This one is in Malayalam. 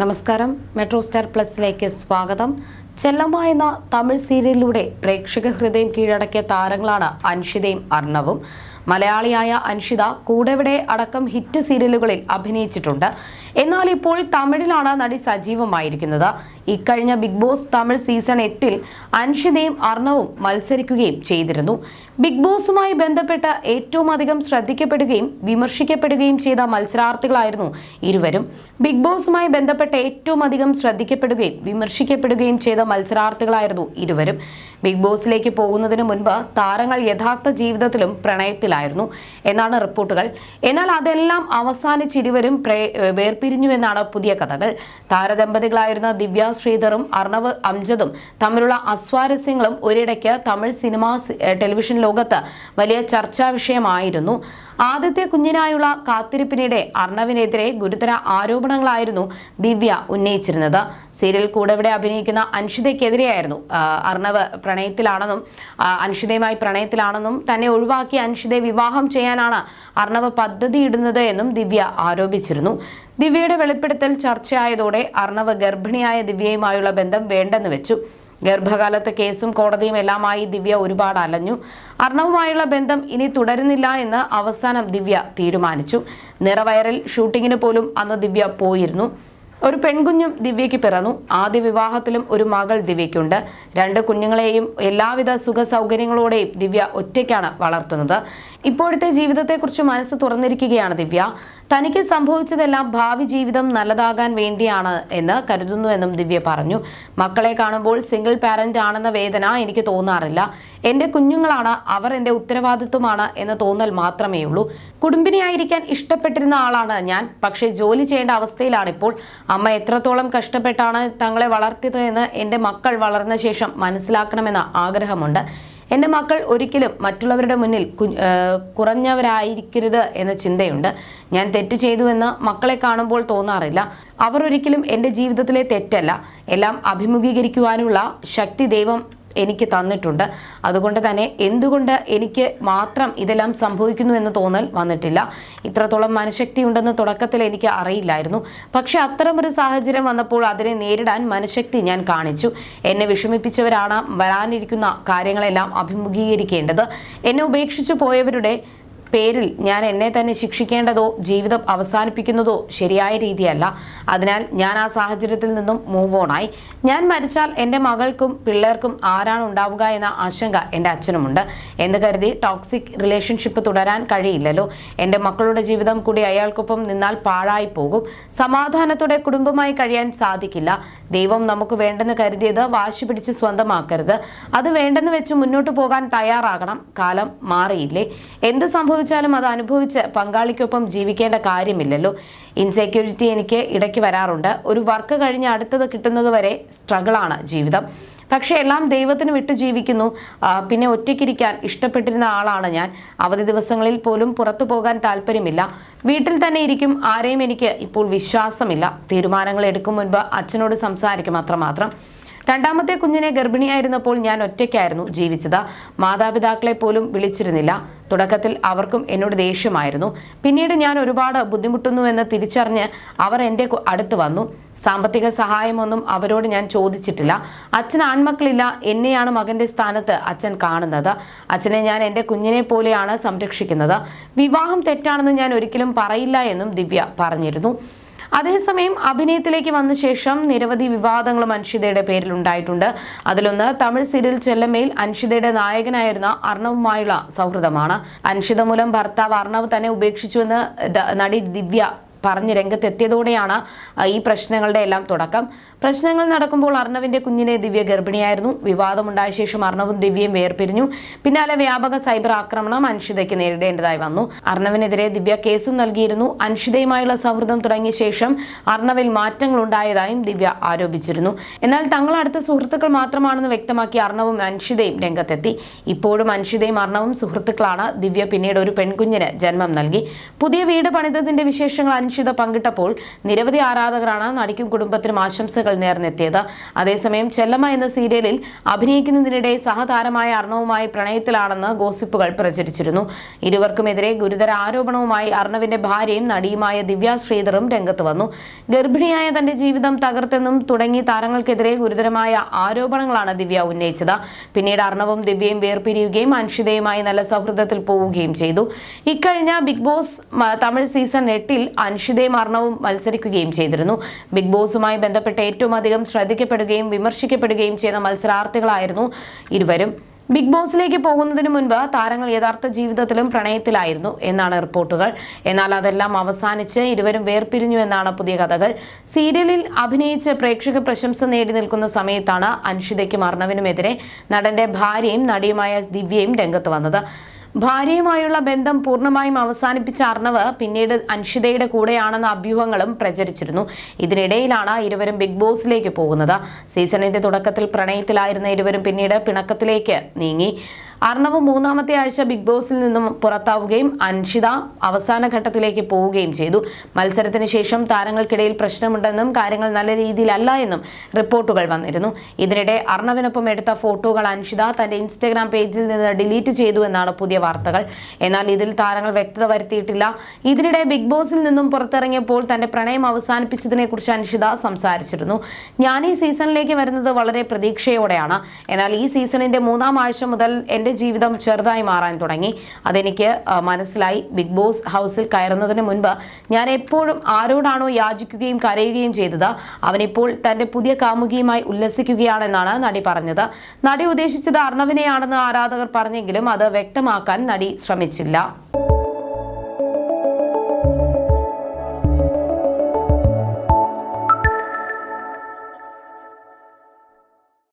നമസ്കാരം. മെട്രോ സ്റ്റാർ പ്ലസിലേക്ക് സ്വാഗതം. ചെല്ലമ്മ എന്ന തമിഴ് സീരിയലിലൂടെ പ്രേക്ഷക ഹൃദയം കീഴടക്കിയ താരങ്ങളാണ് അൻഷിതയും അർണവും. മലയാളിയായ അൻഷിത കൂടെവിടെ അടക്കം ഹിറ്റ് സീരിയലുകളിൽ അഭിനയിച്ചിട്ടുണ്ട്. എന്നാൽ ഇപ്പോൾ തമിഴിലാണ് നടി സജീവമായിരിക്കുന്നത്. ഇക്കഴിഞ്ഞ ബിഗ് ബോസ് തമിഴ് സീസൺ എട്ടിൽ അൻഷിതയും അർണവും മത്സരിക്കുകയും ചെയ്തിരുന്നു. ബിഗ് ബോസുമായി ബന്ധപ്പെട്ട ഏറ്റവും അധികം ശ്രദ്ധിക്കപ്പെടുകയും വിമർശിക്കപ്പെടുകയും ചെയ്ത മത്സരാർത്ഥികളായിരുന്നു ഇരുവരും. ബിഗ് ബോസുമായി ബന്ധപ്പെട്ട ഏറ്റവും അധികം ശ്രദ്ധിക്കപ്പെടുകയും വിമർശിക്കപ്പെടുകയും ചെയ്ത മത്സരാർത്ഥികളായിരുന്നു ഇരുവരും. ബിഗ് ബോസിലേക്ക് പോകുന്നതിന് മുൻപ് താരങ്ങൾ യഥാർത്ഥ ജീവിതത്തിലും പ്രണയത്തിലായിരുന്നു എന്നാണ് റിപ്പോർട്ടുകൾ. എന്നാൽ അതെല്ലാം അവസാനിച്ചിരുവരും പ്രേ- വേർപിരിഞ്ഞു എന്നാണ് പുതിയ കഥകൾ. താരദമ്പതികളായിരുന്ന ദിവ്യ ശ്രീധറും അർണവ് അംജദും തമ്മിലുള്ള അസ്വാരസ്യങ്ങളും ഒരിടയ്ക്ക് തമിഴ് സിനിമാ ടെലിവിഷൻ ലോകത്ത് വലിയ ചർച്ചാ വിഷയമായിരുന്നു. ആദ്യത്തെ കുഞ്ഞിനായുള്ള കാത്തിരിപ്പിനിടെ അർണവിനെതിരെ ഗുരുതര ആരോപണങ്ങളായിരുന്നു ദിവ്യ ഉന്നയിച്ചിരുന്നത്. സീരിയൽ കൂടെവിടെ അഭിനയിക്കുന്ന അൻഷിതയ്ക്കെതിരെയായിരുന്നു. അർണവ് പ്രണയത്തിലാണെന്നും അൻഷിതയുമായി പ്രണയത്തിലാണെന്നും തന്നെ ഒഴിവാക്കി അൻഷിതയെ വിവാഹം ചെയ്യാനാണ് അർണവ് പദ്ധതിയിടുന്നത് എന്നും ദിവ്യ ആരോപിച്ചിരുന്നു. ദിവ്യയുടെ വെളിപ്പെടുത്തൽ ചർച്ചയായതോടെ അർണവ് ഗർഭിണിയായ ദിവ്യയുമായുള്ള ബന്ധം വേണ്ടെന്ന് വെച്ചു. ഗർഭകാലത്ത് കേസും കോടതിയും എല്ലാമായി ദിവ്യ ഒരുപാട് അലഞ്ഞു. അർണവുമായുള്ള ബന്ധം ഇനി തുടരുന്നില്ല എന്ന് അവസാനം ദിവ്യ തീരുമാനിച്ചു. നിറവയറിൽ ഷൂട്ടിങ്ങിന് പോലും അന്ന് ദിവ്യ പോയിരുന്നു. ഒരു പെൺകുഞ്ഞും ദിവ്യയ്ക്ക് പിറന്നു. ആദ്യ വിവാഹത്തിലും ഒരു മകൾ ദിവ്യയ്ക്കുണ്ട്. രണ്ട് കുഞ്ഞുങ്ങളെയും എല്ലാവിധ സുഖ സൗകര്യങ്ങളോടെയും ദിവ്യ ഒറ്റയ്ക്കാണ് വളർത്തുന്നത്. ഇപ്പോഴത്തെ ജീവിതത്തെക്കുറിച്ച് മനസ്സ് തുറന്നിരിക്കുകയാണ് ദിവ്യ. തനിക്ക് സംഭവിച്ചതെല്ലാം ഭാവി ജീവിതം നല്ലതാകാൻ വേണ്ടിയാണ് എന്ന് കരുതുന്നുവെന്നും ദിവ്യ പറഞ്ഞു. മക്കളെ കാണുമ്പോൾ സിംഗിൾ പാരന്റ് ആണെന്ന വേദന എനിക്ക് തോന്നാറില്ല. എന്റെ കുഞ്ഞുങ്ങളാണ് അവർ എന്റെ ഉത്തരവാദിത്വമാണ് എന്ന തോന്നൽ മാത്രമേ ഉള്ളൂ കുടുംബിനിയായിരിക്കാൻ ഇഷ്ടപ്പെട്ടിരുന്ന ആളാണ് ഞാൻ. പക്ഷേ ജോലി ചെയ്യേണ്ട അവസ്ഥയിലാണ് ഇപ്പോൾ അമ്മ എത്രത്തോളം കഷ്ടപ്പെട്ടാണ് തങ്ങളെ വളർത്തിയത് എന്ന് എന്റെ മക്കൾ വളർന്ന ശേഷം മനസ്സിലാക്കണമെന്ന ആഗ്രഹമുണ്ട്. എന്റെ മക്കൾ ഒരിക്കലും മറ്റുള്ളവരുടെ മുന്നിൽ കുറഞ്ഞവരായിരിക്കരുത് എന്ന ചിന്തയുണ്ട്. ഞാൻ തെറ്റ് ചെയ്തുവെന്ന് മക്കളെ കാണുമ്പോൾ തോന്നാറില്ല. അവർ ഒരിക്കലും എന്റെ ജീവിതത്തിലെ തെറ്റല്ല. എല്ലാം അഭിമുഖീകരിക്കുവാനുള്ള ശക്തി ദൈവം എനിക്ക് തന്നിട്ടുണ്ട്. അതുകൊണ്ട് തന്നെ എന്തുകൊണ്ട് എനിക്ക് മാത്രം ഇതെല്ലാം സംഭവിക്കുന്നു എന്ന് തോന്നൽ വന്നിട്ടില്ല. ഇത്രത്തോളം മനഃശക്തി ഉണ്ടെന്ന് തുടക്കത്തിൽ എനിക്ക് അറിയില്ലായിരുന്നു. പക്ഷെ അത്തരമൊരു സാഹചര്യം വന്നപ്പോൾ അതിനെ നേരിടാൻ മനഃശക്തി ഞാൻ കാണിച്ചു. എന്നെ വിഷമിപ്പിച്ചവരാണ് വരാനിരിക്കുന്ന കാര്യങ്ങളെല്ലാം അഭിമുഖീകരിക്കേണ്ടത്. എന്നെ ഉപേക്ഷിച്ചു പോയവരുടെ പേരിൽ ഞാൻ എന്നെ തന്നെ ശിക്ഷിക്കേണ്ടതോ ജീവിതം അവസാനിപ്പിക്കുന്നതോ ശരിയായ രീതിയല്ല. അതിനാൽ ഞാൻ ആ സാഹചര്യത്തിൽ നിന്നും മൂവ് ഓണായി ഞാൻ മരിച്ചാൽ എന്റെ മകൾക്കും പിള്ളേർക്കും ആരാണ് ഉണ്ടാവുക എന്ന ആശങ്ക എന്റെ അച്ഛനുമുണ്ട്. എന്ന് കരുതി ടോക്സിക് റിലേഷൻഷിപ്പ് തുടരാൻ കഴിയില്ലല്ലോ. എന്റെ മക്കളുടെ ജീവിതം കൂടി അയാൾക്കൊപ്പം നിന്നാൽ പാഴായി പോകും. സമാധാനത്തോടെ കുടുംബമായി കഴിയാൻ സാധിക്കില്ല. ദൈവം നമുക്ക് വേണ്ടെന്ന് കരുതിയത് വാശി പിടിച്ച് സ്വന്തമാക്കരുത്. അത് വേണ്ടെന്ന് വെച്ച് മുന്നോട്ട് പോകാൻ തയ്യാറാകണം. കാലം മാറിയില്ലേ? എന്ത് സംഭവിച്ചാലും അത് അനുഭവിച്ച് പങ്കാളിക്കൊപ്പം ജീവിക്കേണ്ട കാര്യമില്ലല്ലോ. ഇൻസെക്യൂരിറ്റി എനിക്ക് ഇടയ്ക്ക് വരാറുണ്ട്. ഒരു വർക്ക് കഴിഞ്ഞ് അടുത്തത് കിട്ടുന്നത് വരെ സ്ട്രഗിളാണ് ജീവിതം. പക്ഷേ എല്ലാം ദൈവത്തിന് വിട്ടു ജീവിക്കുന്നു. പിന്നെ ഒറ്റയ്ക്കിരിക്കാൻ ഇഷ്ടപ്പെട്ടിരുന്ന ആളാണ് ഞാൻ. അവധി ദിവസങ്ങളിൽ പോലും പുറത്തു പോകാൻ താല്പര്യമില്ല. വീട്ടിൽ തന്നെ ഇരിക്കും. ആരെയും എനിക്ക് ഇപ്പോൾ വിശ്വാസമില്ല. തീരുമാനങ്ങൾ എടുക്കും മുൻപ് അച്ഛനോട് സംസാരിക്കും അത്രമാത്രം. രണ്ടാമത്തെ കുഞ്ഞിനെ ഗർഭിണിയായിരുന്നപ്പോൾ ഞാൻ ഒറ്റയ്ക്കായിരുന്നു ജീവിച്ചത്. മാതാപിതാക്കളെ പോലും വിളിച്ചിരുന്നില്ല. തുടക്കത്തിൽ അവർക്കും എന്നോട് ദേഷ്യമായിരുന്നു. പിന്നീട് ഞാൻ ഒരുപാട് ബുദ്ധിമുട്ടുന്നുവെന്ന് തിരിച്ചറിഞ്ഞ് അവർ എന്റെ അടുത്ത് വന്നു. സാമ്പത്തിക സഹായമൊന്നും അവരോട് ഞാൻ ചോദിച്ചിട്ടില്ല. അച്ഛൻ ആൺമക്കളില്ല. എന്നെയാണ് മകന്റെ സ്ഥാനത്ത് അച്ഛൻ കാണുന്നത്. അച്ഛനെ ഞാൻ എന്റെ കുഞ്ഞിനെ പോലെയാണ് സംരക്ഷിക്കുന്നത്. വിവാഹം തെറ്റാണെന്ന് ഞാൻ ഒരിക്കലും പറയില്ല എന്നും ദിവ്യ പറഞ്ഞിരുന്നു. അതേസമയം അഭിനയത്തിലേക്ക് വന്ന ശേഷം നിരവധി വിവാദങ്ങളും അൻഷിതയുടെ പേരിൽ ഉണ്ടായിട്ടുണ്ട് അതിലൊന്ന് തമിഴ് സീരിയൽ ചെല്ലമ്മയിൽ അൻഷിതയുടെ നായകനായിരുന്ന അർണവുമായുള്ള സൗഹൃദമാണ്. അൻഷിത മൂലം ഭർത്താവ് അർണവ് തന്നെ ഉപേക്ഷിച്ചുവെന്ന് നടി ദിവ്യ പറഞ്ഞ് രംഗത്തെത്തിയതോടെയാണ് ഈ പ്രശ്നങ്ങളുടെ എല്ലാം തുടക്കം. പ്രശ്നങ്ങൾ നടക്കുമ്പോൾ അർണവിന്റെ കുഞ്ഞിനെ ദിവ്യ ഗർഭിണിയായിരുന്നു. വിവാദമുണ്ടായ ശേഷം അർണവും ദിവ്യയും വേർപിരിഞ്ഞു. പിന്നാലെ വ്യാപക സൈബർ ആക്രമണം അൻഷിതയ്ക്ക് നേരിടേണ്ടതായി വന്നു. അർണവിനെതിരെ ദിവ്യ കേസും നൽകിയിരുന്നു. അൻഷിതയുമായുള്ള സൗഹൃദം തുടങ്ങിയ ശേഷം അർണവിൽ മാറ്റങ്ങൾ ഉണ്ടായതായും ദിവ്യ ആരോപിച്ചിരുന്നു. എന്നാൽ തങ്ങൾ അടുത്ത സുഹൃത്തുക്കൾ മാത്രമാണെന്ന് വ്യക്തമാക്കി അർണവും അൻഷിതയും രംഗത്തെത്തി. ഇപ്പോഴും അൻഷിതയും അർണവും സുഹൃത്തുക്കളാണ്. ദിവ്യ പിന്നീട് ഒരു പെൺകുഞ്ഞിന് ജന്മം നൽകി. പുതിയ വീട് പണിതതിന്റെ വിശേഷങ്ങൾ അൻഷിത പങ്കിട്ടപ്പോൾ നിരവധി ആരാധകരാണ് നടിക്കും കുടുംബത്തിനും ആശംസകൾ നേർന്നെത്തിയത്. അതേസമയം ചെല്ലമ്മ എന്ന സീരിയലിൽ അഭിനയിക്കുന്നതിനിടെ സഹതാരമായ അർണവുമായി പ്രണയത്തിലാണെന്ന് ഗോസിപ്പുകൾ പ്രചരിച്ചിരുന്നു. ഇരുവർക്കുമെതിരെ ഗുരുതര ആരോപണവുമായി അർണവിന്റെ ഭാര്യയും നടിയുമായ ദിവ്യ ശ്രീധറും രംഗത്ത് വന്നു. ഗർഭിണിയായ തന്റെ ജീവിതം തകർത്തെന്നും തുടങ്ങി താരങ്ങൾക്കെതിരെ ഗുരുതരമായ ആരോപണങ്ങളാണ് ദിവ്യ ഉന്നയിച്ചത്. പിന്നീട് അർണവും ദിവ്യയും വേർപിരിയുകയും അൻഷിതയുമായി നല്ല സൗഹൃദത്തിൽ പോവുകയും ചെയ്തു. ഇക്കഴിഞ്ഞ ബിഗ് ബോസ് തമിഴ് സീസൺ എട്ടിൽ അൻഷിതയും അർണവും മത്സരിക്കുകയും ചെയ്തിരുന്നു. ബിഗ് ബോസുമായി ബന്ധപ്പെട്ട് ഏറ്റവും അധികം ശ്രദ്ധിക്കപ്പെടുകയും വിമർശിക്കപ്പെടുകയും ചെയ്ത മത്സരാർത്ഥികളായിരുന്നു ഇരുവരും. ബിഗ് ബോസിലേക്ക് പോകുന്നതിന് മുൻപ് താരങ്ങൾ യഥാർത്ഥ ജീവിതത്തിലും പ്രണയത്തിലായിരുന്നു എന്നാണ് റിപ്പോർട്ടുകൾ. എന്നാൽ അതെല്ലാം അവസാനിച്ച് ഇരുവരും വേർപിരിഞ്ഞു എന്നാണ് പുതിയ കഥകൾ. സീരിയലിൽ അഭിനയിച്ച് പ്രേക്ഷക പ്രശംസ നേടി നിൽക്കുന്ന സമയത്താണ് അൻഷിതയ്ക്കും അർണവിനുമെതിരെ നടന്റെ ഭാര്യയും നടിയുമായ ദിവ്യയും രംഗത്ത് വന്നത്. ഭാര്യയുമായുള്ള ബന്ധം പൂർണമായും അവസാനിപ്പിച്ച അർണവ് പിന്നീട് അൻഷിതയുടെ കൂടെയാണെന്ന അഭ്യൂഹങ്ങളും പ്രചരിച്ചിരുന്നു. ഇതിനിടയിലാണ് ഇരുവരും ബിഗ് ബോസിലേക്ക് പോകുന്നത്. സീസണിന്റെ തുടക്കത്തിൽ പ്രണയത്തിലായിരുന്ന ഇരുവരും പിന്നീട് പിണക്കത്തിലേക്ക് നീങ്ങി. അർണവ് മൂന്നാമത്തെ ആഴ്ച ബിഗ് ബോസിൽ നിന്നും പുറത്താവുകയും അൻഷിത അവസാന ഘട്ടത്തിലേക്ക് പോവുകയും ചെയ്തു. മത്സരത്തിന് ശേഷം താരങ്ങൾക്കിടയിൽ പ്രശ്നമുണ്ടെന്നും കാര്യങ്ങൾ നല്ല രീതിയിലല്ല എന്നും റിപ്പോർട്ടുകൾ വന്നിരുന്നു. ഇതിനിടെ അർണവിനൊപ്പം എടുത്ത ഫോട്ടോകൾ അൻഷിത തന്റെ ഇൻസ്റ്റഗ്രാം പേജിൽ നിന്ന് ഡിലീറ്റ് ചെയ്തു എന്നാണ് പുതിയ വാർത്തകൾ. എന്നാൽ ഇതിൽ താരങ്ങൾ വ്യക്തത വരുത്തിയിട്ടില്ല. ഇതിനിടെ ബിഗ് ബോസിൽ നിന്നും പുറത്തിറങ്ങിയപ്പോൾ തന്റെ പ്രണയം അവസാനിപ്പിച്ചതിനെ കുറിച്ച് അൻഷിത സംസാരിച്ചിരുന്നു. ഞാൻ ഈ സീസണിലേക്ക് വരുന്നത് വളരെ പ്രതീക്ഷയോടെയാണ്. എന്നാൽ ഈ സീസണിന്റെ മൂന്നാം ആഴ്ച മുതൽ എന്റെ ജീവിതം ചെറുതായി മാറാൻ തുടങ്ങി. അതെനിക്ക് മനസ്സിലായി. ബിഗ് ബോസ് ഹൗസിൽ കയറുന്നതിന് മുൻപ് ഞാൻ എപ്പോഴും ആരോടാണോ യാചിക്കുകയും കരയുകയും ചെയ്തത് അവനിപ്പോൾ തന്റെ പുതിയ കാമുകിയുമായി ഉല്ലസിക്കുകയാണെന്നാണ് നടി പറഞ്ഞത്. നടി ഉദ്ദേശിച്ചത് അർണവിനെയാണെന്ന് ആരാധകർ പറഞ്ഞെങ്കിലും അത് വ്യക്തമാക്കാൻ നടി ശ്രമിച്ചില്ല.